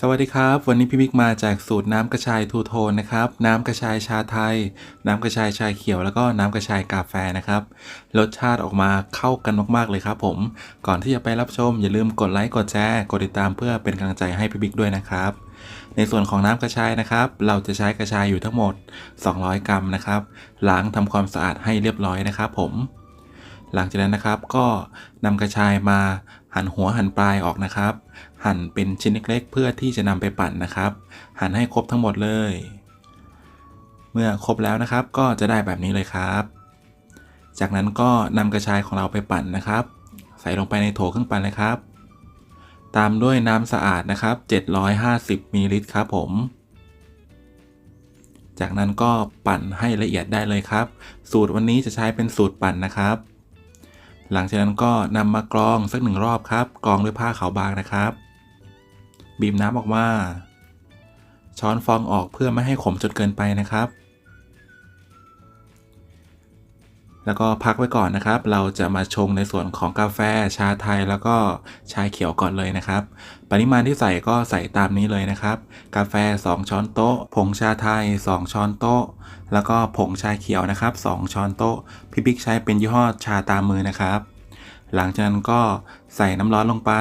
สวัสดีครับ วันนี้พี่บิ๊กมาจากสูตรน้ำกระชายทูโทนนะครับน้ำกระชายชาไทย น้ำกระชายชาเขียวแล้วก็น้ำกระชายกาแฟนะครับรสชาติออกมาเข้ากันมากๆเลยครับผมก่อนที่จะไปรับชมอย่าลืมกดไลค์กดแชร์กดติดตามเพื่อเป็นกำลังใจให้พี่บิ๊กด้วยนะครับ ในส่วนของน้ำกระชายนะครับ เราจะใช้กระชายอยู่ทั้งหมด 200 กรัมนะครับล้างทำความสะอาดให้เรียบร้อยนะครับผมหลังจากนั้นนะครับก็นำกระชายมา หั่นหัวหั่นปลายออกนะครับ หั่นเป็นชิ้นเล็กๆ เพื่อที่จะนำไปปั่นนะครับ หั่นให้ครบทั้งหมดเลย เมื่อครบแล้วนะครับก็จะได้แบบนี้เลยครับ จากนั้นก็นำกระชายของเราไปปั่นนะครับ ใส่ลงไปในโถเครื่องปั่นเลยครับ ตามด้วยน้ำสะอาดนะครับ 750มิลลิลิตรครับผมจากนั้นก็ปั่นให้ละเอียดได้เลยครับ สูตรวันนี้จะใช้เป็นสูตรปั่นนะครับ หลังจากนั้นก็นำมากรองสักหนึ่งรอบครับกรองด้วยผ้าขาวบางนะครับ บีบน้ำออกมา ช้อนฟองออกเพื่อไม่ให้ขมจนเกินไปนะครับ แล้วก็พักไว้ก่อนนะครับ เราจะมาชงในส่วนของกาแฟ ชาไทย แล้วก็ชาเขียวก่อนเลยนะครับ ปริมาณที่ใส่ก็ใส่ตามนี้เลยนะครับ กาแฟ 2 ช้อนโต๊ะ ผงชาไทย 2 ช้อนโต๊ะ แล้วก็ผงชาเขียวนะครับ 2 ช้อนโต๊ะ พี่บิ๊กใช้เป็นยี่ห้อชาตามมือนะครับ หลังจากนั้นก็ใส่น้ำร้อนลงไป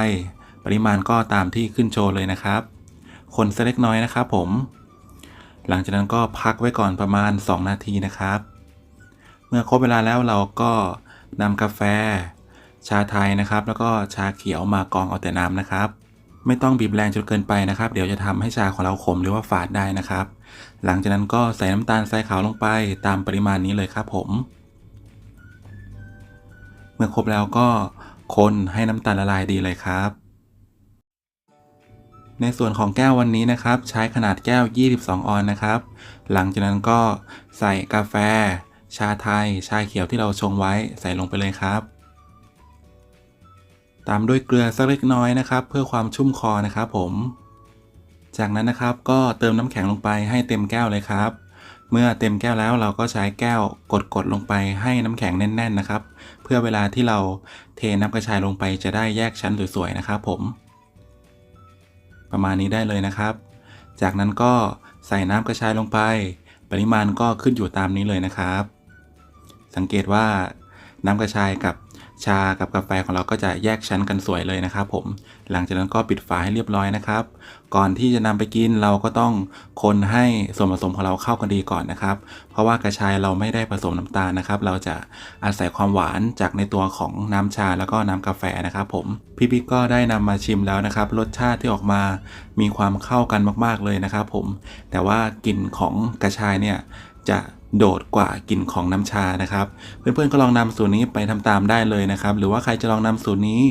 ปริมาณก็ตามที่ขึ้นโชว์เลยนะครับ คนเล็กน้อยนะครับผม หลังจากนั้นก็พักไว้ก่อนประมาณ 2 นาทีนะครับ เมื่อครบเวลาแล้วเราก็นำกาแฟ ชาไทยนะครับ แล้วก็ชาเขียวมากองเอาแต่น้ำนะครับ ไม่ต้องบีบแรงจนเกินไปนะครับ เดี๋ยวจะทำให้ชาของเราขมหรือว่าฝาดได้นะครับ หลังจากนั้นก็ใส่น้ำตาลทรายขาวลงไปตามปริมาณนี้เลยครับผม เมื่อครบแล้วก็คนให้น้ำตาลละลายดีเลยครับในส่วนของแก้ววันนี้นะครับ ใช้ขนาดแก้ว 22 ออนนะครับ หลังจากนั้นก็ใส่กาแฟ ชาไทย ชาเขียวที่เราชงไว้ใส่ลงไปเลยครับ ตามด้วยเกลือสักเล็กน้อยนะครับ เพื่อความชุ่มคอนะครับผม จากนั้นนะครับก็เติมน้ำแข็งลงไปให้เต็มแก้วเลยครับ เมื่อเต็มแก้วแล้วเราก็ใช้แก้วกดๆลงไปให้น้ำแข็งแน่น ๆนะครับ เพื่อเวลาที่เราเทน้ำกระชายลงไปจะได้แยกชั้นสวยๆนะครับ ผม ประมาณนี้ได้เลยนะครับ จากนั้นก็ใส่น้ำกระชายลงไป ปริมาณก็ขึ้นอยู่ตามนี้เลยนะครับ สังเกตว่าน้ำกระชายกับชากับกาแฟของเราก็จะแยกชั้นกันสวยเลยนะครับผม หลังจากนั้นก็ปิดฝาให้เรียบร้อยนะครับ ก่อนที่จะนำไปกินเราก็ต้องคนให้ส่วนผสมของเราเข้ากันดีก่อนนะครับ เพราะว่ากระชายเราไม่ได้ผสมน้ำตาลนะครับ เราจะอาศัยความหวานจากในตัวของน้ำชาแล้วก็น้ำกาแฟนะครับผม พี่บิ๊กก็ได้นำมาชิมแล้วนะครับ รสชาติที่ออกมามีความเข้ากันมาก ๆเลยนะครับผม แต่ว่ากลิ่นของกระชายเนี่ย จะโดดกว่ากลิ่นของน้ำชานะครับ เพื่อนๆก็ลองนำสูตรนี้ไปทำตามได้เลยนะครับ หรือว่าใครจะลองนำสูตรนี้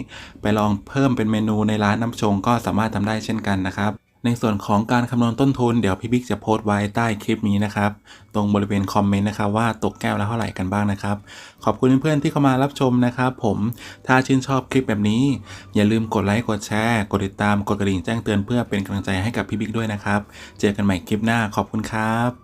ไปลองเพิ่มเป็นเมนูในร้านน้ำชงก็สามารถทำได้เช่นกันนะครับ ในส่วนของการคำนวณต้นทุนเดี๋ยวพี่บิ๊กจะโพสต์ไว้ใต้คลิปนี้นะครับ ตรงบริเวณคอมเมนต์นะครับว่าตกแก้วละเท่าไหร่กันบ้างนะครับ ขอบคุณเพื่อนๆที่เข้ามารับชมนะครับ ผมถ้าชื่นชอบคลิปแบบนี้ อย่าลืมกดไลค์กดแชร์กดติดตามกดกระดิ่งแจ้งเตือนเพื่อเป็นกำลังใจให้กับพี่บิ๊กด้วยนะครับ เจอกันใหม่คลิปหน้าขอบคุณครับ